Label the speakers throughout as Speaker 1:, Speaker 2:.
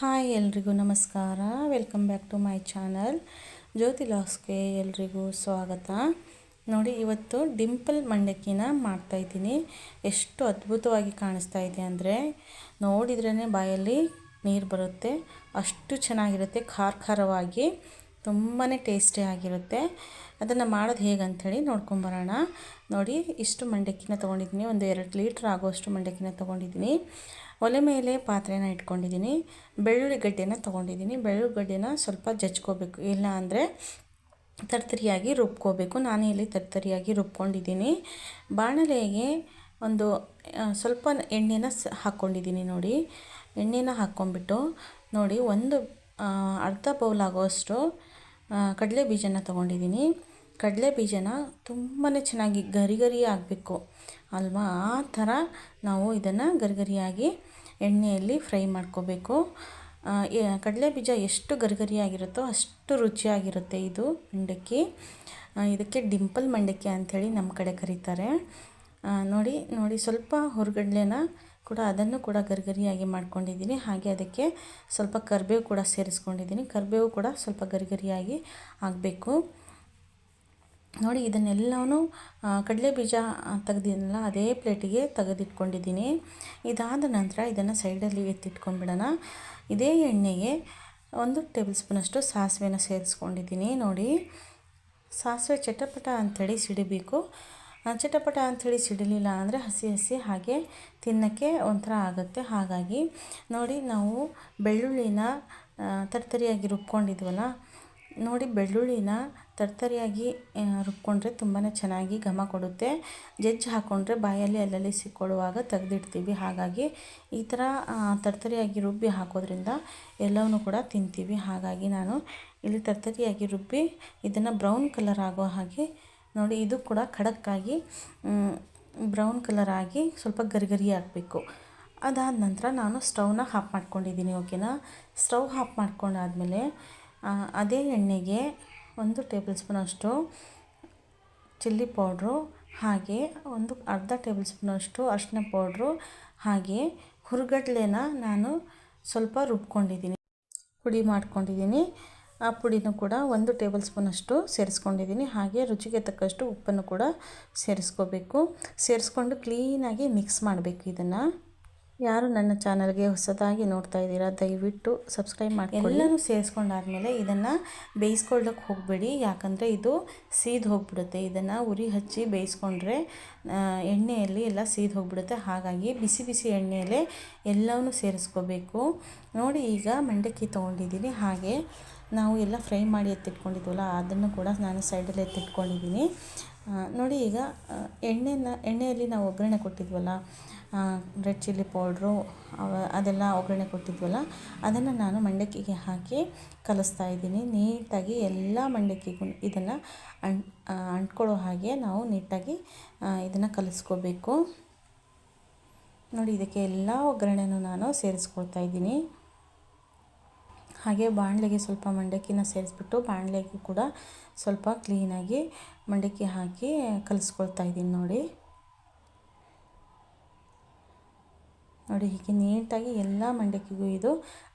Speaker 1: Hi ಎಲ್ರಿಗೂ ನಮಸ್ಕಾರ. Welcome back to my channel Jyothi ಲಾಸ್ಗೆ ಎಲ್ರಿಗೂ ಸ್ವಾಗತ. ನೋಡಿ, ಇವತ್ತು ಡಿಂಪಲ್ ಮಂಡಕ್ಕಿನ ಮಾಡ್ತಾಯಿದ್ದೀನಿ ಎಷ್ಟು ಅದ್ಭುತವಾಗಿ ಕಾಣಿಸ್ತಾ ಇದೆ ಅಂದರೆ ನೋಡಿದ್ರೇ ಬಾಯಲ್ಲಿ ನೀರು ಬರುತ್ತೆ, ಅಷ್ಟು ಚೆನ್ನಾಗಿರುತ್ತೆ, ಖಾರ ಖಾರವಾಗಿ ತುಂಬಾ ಟೇಸ್ಟಿ ಆಗಿರುತ್ತೆ. ಅದನ್ನು ಮಾಡೋದು ಹೇಗೆ ಅಂಥೇಳಿ ನೋಡ್ಕೊಂಬರೋಣ ನೋಡಿ, ಇಷ್ಟು ಮಂಡಕ್ಕಿನ ತೊಗೊಂಡಿದ್ದೀನಿ. ಒಂದು ಎರಡು ಲೀಟ್ರ್ ಆಗೋಷ್ಟು ಮಂಡಕ್ಕಿನ ತೊಗೊಂಡಿದ್ದೀನಿ. ಒಲೆ ಮೇಲೆ ಪಾತ್ರೆನ ಇಟ್ಕೊಂಡಿದ್ದೀನಿ. ಬೆಳ್ಳುಳ್ಳಿ ಗಡ್ಡೆನ ತೊಗೊಂಡಿದ್ದೀನಿ. ಬೆಳ್ಳುಳ್ಳಿ ಗಡ್ಡೆನ ಸ್ವಲ್ಪ ಜಜ್ಕೋಬೇಕು. ಇಲ್ಲ ಅಂದರೆ ತರ್ತರಿಯಾಗಿ ರುಬ್ಕೋಬೇಕು. ನಾನು ಇಲ್ಲಿ ತರ್ತರಿಯಾಗಿ ರುಬ್ಕೊಂಡಿದ್ದೀನಿ. ಬಾಣಲೆಗೆ ಒಂದು ಸ್ವಲ್ಪ ಎಣ್ಣೆನ ಸ, ಹಾಕ್ಕೊಂಡಿದ್ದೀನಿ ನೋಡಿ. ಎಣ್ಣೆನ ಹಾಕ್ಕೊಂಡ್ಬಿಟ್ಟು ನೋಡಿ ಒಂದು ಅರ್ಧ ಬೌಲ್ ಆಗೋಷ್ಟು ಕಡಲೆ ಬೀಜನ ತೊಗೊಂಡಿದ್ದೀನಿ. ಕಡಲೆ ಬೀಜನ ತುಂಬಾ ಚೆನ್ನಾಗಿ ಗರಿ ಗರಿ ಆಗಬೇಕು. ಅಲ್ವಾ? ಆ ಥರ ನಾವು ಇದನ್ನು ಗರಿಗರಿಯಾಗಿ ಎಣ್ಣೆಯಲ್ಲಿ ಫ್ರೈ ಮಾಡ್ಕೋಬೇಕು. ಕಡಲೆ ಬೀಜ ಎಷ್ಟು ಗರಿಗರಿಯಾಗಿರುತ್ತೋ ಅಷ್ಟು ರುಚಿಯಾಗಿರುತ್ತೆ ಇದು ಮಂಡಕ್ಕಿ. ಇದಕ್ಕೆ ಡಿಂಪಲ್ ಮಂಡಕ್ಕಿ ಅಂಥೇಳಿ ನಮ್ಮ ಕಡೆ ಕರೀತಾರೆ. ನೋಡಿ ನೋಡಿ, ಸ್ವಲ್ಪ ಹುರ್ಗಡ್ಲೆನ ಕೂಡ ಅದನ್ನು ಕೂಡ ಗರಿಗರಿಯಾಗಿ ಮಾಡ್ಕೊಂಡಿದ್ದೀನಿ. ಹಾಗೆ ಅದಕ್ಕೆ ಸ್ವಲ್ಪ ಕರಿಬೇವು ಕೂಡ ಸೇರಿಸ್ಕೊಂಡಿದ್ದೀನಿ. ಕರಿಬೇವು ಕೂಡ ಸ್ವಲ್ಪ ಗರಿಗರಿಯಾಗಿ ಆಗಬೇಕು. ನೋಡಿ ಇದನ್ನೆಲ್ಲವೂ ಕಡಲೆ ಬೀಜ ತೆಗ್ದಿದ್ನಲ್ಲ, ಅದೇ ಪ್ಲೇಟಿಗೆ ತೆಗೆದಿಟ್ಕೊಂಡಿದ್ದೀನಿ. ಇದಾದ ನಂತರ ಇದನ್ನು ಸೈಡಲ್ಲಿ ಎತ್ತಿಟ್ಕೊಂಡ್ಬಿಡೋಣ. ಇದೇ ಎಣ್ಣೆಗೆ ಒಂದು ಟೇಬಲ್ ಸ್ಪೂನಷ್ಟು ಸಾಸಿವೆನ ಸೇರಿಸ್ಕೊಂಡಿದ್ದೀನಿ. ನೋಡಿ, ಸಾಸಿವೆ ಚಟಪಟ ಅಂಥೇಳಿ ಸಿಡಿಬೇಕು. ಚಟಪಟ ಅಂಥೇಳಿ ಸಿಡಿಲಿಲ್ಲ ಅಂದರೆ ಹಸಿ ಹಸಿ ಹಾಗೆ ತಿನ್ನೋಕ್ಕೆ ಒಂಥರ ಆಗುತ್ತೆ. ಹಾಗಾಗಿ ನೋಡಿ, ನಾವು ಬೆಳ್ಳುಳ್ಳಿನ ತರ್ತರಿಯಾಗಿ ರುಬ್ಕೊಂಡಿದ್ವಲ್ಲ, ನೋಡಿ, ಬೆಳ್ಳುಳ್ಳಿನ ತರ್ತರಿಯಾಗಿ ರುಬ್ಕೊಂಡ್ರೆ ತುಂಬಾ ಚೆನ್ನಾಗಿ ಘಮ ಕೊಡುತ್ತೆ. ಜಜ್ಜಿ ಹಾಕ್ಕೊಂಡ್ರೆ ಬಾಯಲ್ಲಿ ಅಲ್ಲಲ್ಲಿ ಸಿಕ್ಕೊಳ್ಳುವಾಗ ತೆಗೆದಿಡ್ತೀವಿ. ಹಾಗಾಗಿ ಈ ಥರ ತರ್ತರಿಯಾಗಿ ರುಬ್ಬಿ ಹಾಕೋದ್ರಿಂದ ಎಲ್ಲವನ್ನೂ ಕೂಡ ತಿಂತೀವಿ. ಹಾಗಾಗಿ ನಾನು ಇಲ್ಲಿ ತರ್ತರಿಯಾಗಿ ರುಬ್ಬಿ ಇದನ್ನು ಬ್ರೌನ್ ಕಲರ್ ಆಗೋ ಹಾಗೆ ನೋಡಿ, ಇದು ಕೂಡ ಖಡಕ್ಕಾಗಿ ಬ್ರೌನ್ ಕಲರ್ ಆಗಿ ಸ್ವಲ್ಪ ಗರಿಗರಿ ಆಗಬೇಕು. ಅದಾದ ನಂತರ ನಾನು ಸ್ಟವ್ನ ಹಾಫ್ ಮಾಡ್ಕೊಂಡಿದ್ದೀನಿ, ಓಕೆನಾ? ಸ್ಟವ್ ಹಾಫ್ ಮಾಡ್ಕೊಂಡಾದಮೇಲೆ ಅದೇ ಎಣ್ಣೆಗೆ ಒಂದು ಟೇಬಲ್ ಸ್ಪೂನಷ್ಟು ಚಿಲ್ಲಿ ಪೌಡ್ರು, ಹಾಗೆ ಒಂದು ಅರ್ಧ ಟೇಬಲ್ ಸ್ಪೂನಷ್ಟು ಅರಿಶಿನ ಪೌಡ್ರು, ಹಾಗೆ ಹುರ್ಗಡ್ಲೆನ ನಾನು ಸ್ವಲ್ಪ ರುಬ್ಕೊಂಡಿದ್ದೀನಿ. ಪುಡಿ ಮಾಡ್ಕೊಂಡಿದ್ದೀನಿ. ಆ ಪುಡಿನೂ ಕೂಡ ಒಂದು ಟೇಬಲ್ ಸ್ಪೂನಷ್ಟು ಸೇರಿಸ್ಕೊಂಡಿದ್ದೀನಿ. ಹಾಗೆ ರುಚಿಗೆ ತಕ್ಕಷ್ಟು ಉಪ್ಪನ್ನು ಕೂಡ ಸೇರಿಸ್ಕೋಬೇಕು. ಸೇರಿಸ್ಕೊಂಡು ಕ್ಲೀನಾಗಿ ಮಿಕ್ಸ್ ಮಾಡಬೇಕು ಇದನ್ನು. ಯಾರು ನನ್ನ ಚಾನಲ್ಗೆ ಹೊಸದಾಗಿ ನೋಡ್ತಾ ಇದ್ದೀರಾ, ದಯವಿಟ್ಟು ಸಬ್ಸ್ಕ್ರೈಬ್ ಮಾಡಿ ಎಲ್ಲನೂ ಸೇರಿಸ್ಕೊಂಡಾದ್ಮೇಲೆ ಇದನ್ನು ಬೇಯಿಸ್ಕೊಳ್ಳೋಕೆ ಹೋಗಬೇಡಿ. ಯಾಕಂದರೆ ಇದು ಸೀದ್ ಹೋಗ್ಬಿಡುತ್ತೆ. ಇದನ್ನು ಉರಿ ಹಚ್ಚಿ ಬೇಯಿಸ್ಕೊಂಡ್ರೆ ಎಣ್ಣೆಯಲ್ಲಿ ಎಲ್ಲ ಸೀದ್ ಹೋಗ್ಬಿಡುತ್ತೆ. ಹಾಗಾಗಿ ಬಿಸಿ ಬಿಸಿ ಎಣ್ಣೆಯಲ್ಲೇ ಎಲ್ಲವನ್ನೂ ಸೇರಿಸ್ಕೋಬೇಕು. ನೋಡಿ ಈಗ ಮಂಡಕ್ಕಿ ತೊಗೊಂಡಿದ್ದೀನಿ. ಹಾಗೆ ನಾವು ಎಲ್ಲ ಫ್ರೈ ಮಾಡಿ ಎತ್ತಿಟ್ಕೊಂಡಿದ್ವಲ್ಲ, ಅದನ್ನು ಕೂಡ ನಾನು ಸೈಡಲ್ಲಿ ಎತ್ತಿಟ್ಕೊಂಡಿದ್ದೀನಿ. ನೋಡಿ ಈಗ ಎಣ್ಣೆನ, ಎಣ್ಣೆಯಲ್ಲಿ ನಾವು ಒಗ್ಗರಣೆ ಕೊಟ್ಟಿದ್ವಲ್ಲ ರೆಡ್ ಚಿಲ್ಲಿ ಪೌಡ್ರು ಅದೆಲ್ಲ ಒಗ್ಗರಣೆ ಕೊಟ್ಟಿದ್ವಲ್ಲ, ಅದನ್ನು ನಾನು ಮಂಡಕ್ಕಿಗೆ ಹಾಕಿ ಕಲಿಸ್ತಾ ಇದ್ದೀನಿ. ನೀಟಾಗಿ ಎಲ್ಲ ಮಂಡಕ್ಕಿಗೂ ಇದನ್ನು ಅಂಟ್ ಅಂಟ್ಕೊಳ್ಳೋ ಹಾಗೆ ನಾವು ನೀಟಾಗಿ ಇದನ್ನು ಕಲಿಸ್ಕೋಬೇಕು. ನೋಡಿ, ಇದಕ್ಕೆ ಎಲ್ಲ ಒಗ್ಗರಣೆನೂ ನಾನು ಸೇರಿಸ್ಕೊಳ್ತಾ ಇದ್ದೀನಿ. ಹಾಗೆ ಬಾಣಲೆಗೆ ಸ್ವಲ್ಪ ಮಂಡಕ್ಕಿನ ಸೇರಿಸ್ಬಿಟ್ಟು ಬಾಣಲೆಗೆ ಕೂಡ ಸ್ವಲ್ಪ ಕ್ಲೀನಾಗಿ ಮಂಡಕ್ಕಿ ಹಾಕಿ ಕಲಿಸ್ಕೊಳ್ತಾ ಇದ್ದೀನಿ ನೋಡಿ. ನೋಡಿ ಹೀಗೆ ನೀಟಾಗಿ ಎಲ್ಲ ಮಂಡಕ್ಕಿಗೂ ಇದು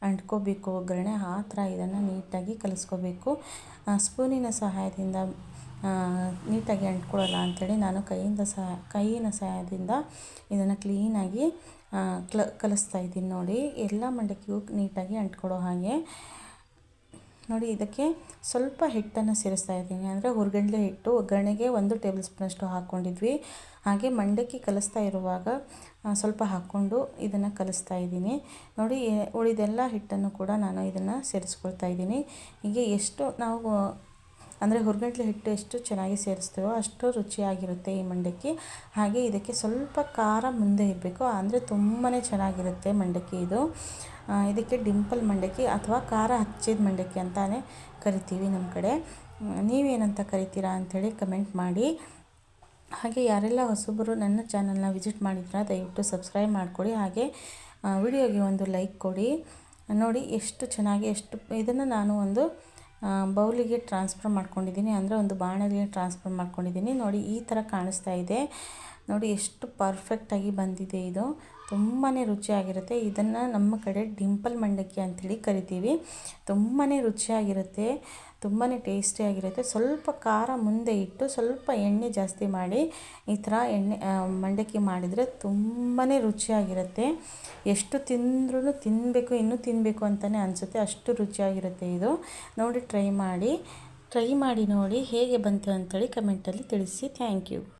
Speaker 1: ಅಂಟ್ಕೋಬೇಕು ಒಗ್ಗರಣೆ, ಆ ಥರ ಇದನ್ನು ನೀಟಾಗಿ ಕಲಿಸ್ಕೋಬೇಕು. ಸ್ಪೂನಿನ ಸಹಾಯದಿಂದ ನೀಟಾಗಿ ಅಂಟ್ಕೊಳ್ಳಲ್ಲ ಅಂಥೇಳಿ ನಾನು ಕೈಯಿಂದ ಸಹ ಕೈಯಿನ ಸಹಾಯದಿಂದ ಇದನ್ನು ಕ್ಲೀನಾಗಿ ಕ್ಲ, ಕಲಿಸ್ತಾ ಇದ್ದೀನಿ ನೋಡಿ. ಎಲ್ಲ ಮಂಡಕ್ಕಿಗೂ ನೀಟಾಗಿ ಅಂಟ್ಕೊಳ್ಳೋ ಹಾಗೆ. ನೋಡಿ, ಇದಕ್ಕೆ ಸ್ವಲ್ಪ ಹಿಟ್ಟನ್ನು ಸೇರಿಸ್ತಾ ಇದ್ದೀನಿ. ಅಂದರೆ ಹುರ್ಗಡ್ಲೆ ಹಿಟ್ಟು, ಒಗ್ಗರಣೆಗೆ ಒಂದು ಟೇಬಲ್ ಸ್ಪೂನಷ್ಟು ಹಾಕ್ಕೊಂಡಿದ್ವಿ. ಹಾಗೆ ಮಂಡಕ್ಕಿ ಕಲಿಸ್ತಾ ಇರುವಾಗ ಸ್ವಲ್ಪ ಹಾಕ್ಕೊಂಡು ಇದನ್ನು ಕಲಿಸ್ತಾ ಇದ್ದೀನಿ. ನೋಡಿ, ಉಳಿದೆಲ್ಲ ಹಿಟ್ಟನ್ನು ಕೂಡ ನಾನು ಇದನ್ನು ಸೇರಿಸ್ಕೊಳ್ತಾ ಇದ್ದೀನಿ. ಹೀಗೆ ಎಷ್ಟು ನಾವು ಅಂದರೆ ಹುರ್ಗಡ್ಲೆ ಹಿಟ್ಟು ಎಷ್ಟು ಚೆನ್ನಾಗಿ ಸೇರಿಸ್ತೀವೋ ಅಷ್ಟು ರುಚಿಯಾಗಿರುತ್ತೆ ಈ ಮಂಡಕ್ಕಿ. ಹಾಗೆ ಇದಕ್ಕೆ ಸ್ವಲ್ಪ ಖಾರ ಮುಂದೆ ಇರಬೇಕು. ಅಂದರೆ ತುಂಬಾ ಚೆನ್ನಾಗಿರುತ್ತೆ ಮಂಡಕ್ಕಿ ಇದು. ಇದಕ್ಕೆ ಡಿಂಪಲ್ ಮಂಡಕ್ಕಿ ಅಥವಾ ಖಾರ ಹಚ್ಚಿದ ಮಂಡಕ್ಕಿ ಅಂತಲೇ ಕರಿತೀವಿ ನಮ್ಮ ಕಡೆ. ನೀವೇನಂತ ಕರಿತೀರಾ ಅಂಥೇಳಿ ಕಮೆಂಟ್ ಮಾಡಿ. ಹಾಗೆ ಯಾರೆಲ್ಲ ಹೊಸಬರು ನನ್ನ ಚಾನಲ್ನ ವಿಸಿಟ್ ಮಾಡಿದ್ರೆ, ದಯವಿಟ್ಟು ಸಬ್ಸ್ಕ್ರೈಬ್ ಮಾಡಿಕೊಡಿ. ಹಾಗೆ ವಿಡಿಯೋಗೆ ಒಂದು ಲೈಕ್ ಕೊಡಿ. ನೋಡಿ ಎಷ್ಟು ಚೆನ್ನಾಗಿ ಎಷ್ಟು, ಇದನ್ನು ನಾನು ಒಂದು ಬೌಲಿಗೆ ಟ್ರಾನ್ಸ್ಫರ್ ಮಾಡ್ಕೊಂಡಿದ್ದೀನಿ. ಅಂದರೆ ಒಂದು ಬಾಣಲಿಗೆ ಟ್ರಾನ್ಸ್ಫರ್ ಮಾಡ್ಕೊಂಡಿದ್ದೀನಿ. ನೋಡಿ ಈ ಥರ ಕಾಣಿಸ್ತಾ ಇದೆ. ನೋಡಿ ಎಷ್ಟು ಪರ್ಫೆಕ್ಟಾಗಿ ಬಂದಿದೆ ಇದು. ತುಂಬಾ ರುಚಿಯಾಗಿರುತ್ತೆ. ಇದನ್ನು ನಮ್ಮ ಕಡೆ ಡಿಂಪಲ್ ಮಂಡಕ್ಕಿ ಅಂಥೇಳಿ ಕರಿತೀವಿ. ತುಂಬಾ ರುಚಿಯಾಗಿರುತ್ತೆ. ತುಂಬಾ ಟೇಸ್ಟಿಯಾಗಿರುತ್ತೆ ಸ್ವಲ್ಪ ಖಾರ ಮುಂದೆ ಇಟ್ಟು ಸ್ವಲ್ಪ ಎಣ್ಣೆ ಜಾಸ್ತಿ ಮಾಡಿ ಈ ಥರ ಎಣ್ಣೆ ಮಂಡಕ್ಕಿ ಮಾಡಿದರೆ ತುಂಬಾ ರುಚಿಯಾಗಿರುತ್ತೆ. ಎಷ್ಟು ತಿಂದ್ರೂ ತಿನ್ನಬೇಕು ಇನ್ನೂ ತಿನ್ನಬೇಕು ಅಂತಲೇ ಅನಿಸುತ್ತೆ. ಅಷ್ಟು ರುಚಿಯಾಗಿರುತ್ತೆ ಇದು. ನೋಡಿ ಟ್ರೈ ಮಾಡಿ. ಟ್ರೈ ಮಾಡಿ ನೋಡಿ ಹೇಗೆ ಬಂತು ಅಂತೇಳಿ ಕಮೆಂಟಲ್ಲಿ ತಿಳಿಸಿ. Thank you